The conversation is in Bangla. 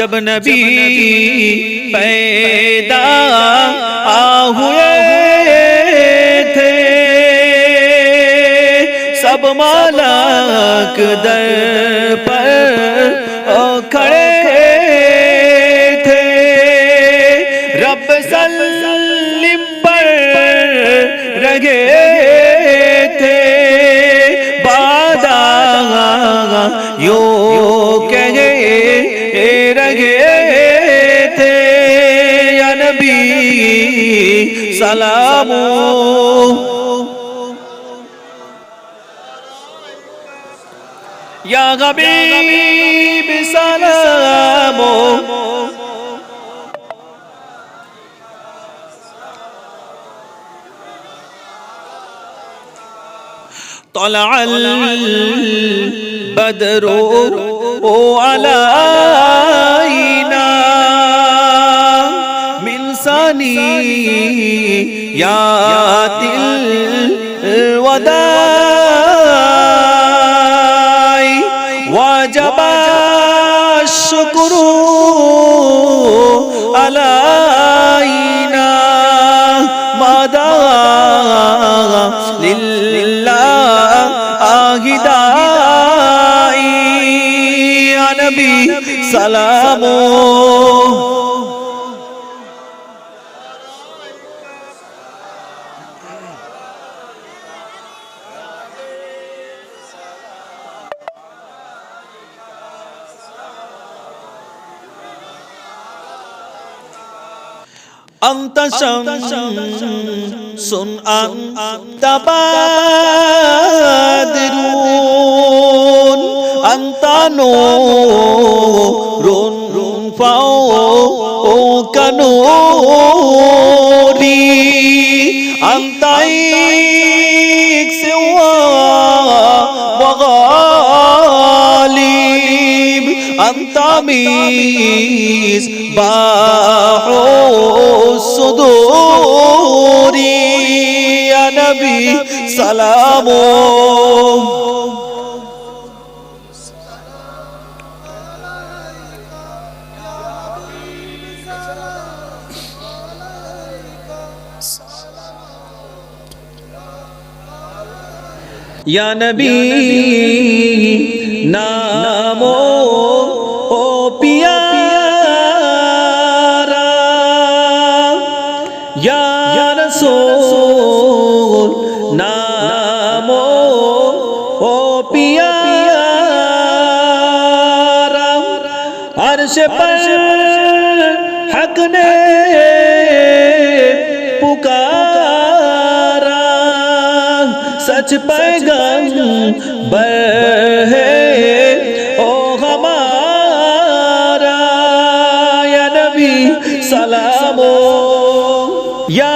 जब नबी पैदा हुए थे सब मालक दर पर نبي سلام يا غبيب سلام طلع البدر على من ثنيات الوداع وجب الشكر علينا مدى لله داعي يا نبي سلامه أنت شمس أنت بدر أنت نور فوق نوري أنت سوى وغالب أنت مصباح الصدور নবী সালাম ইয়া নবী নামো ও পিয়ারা। ইয়া রাসূল अर्श पर हक ने पुकारा सच पैगम है ओ हमारा या नबी सलामो या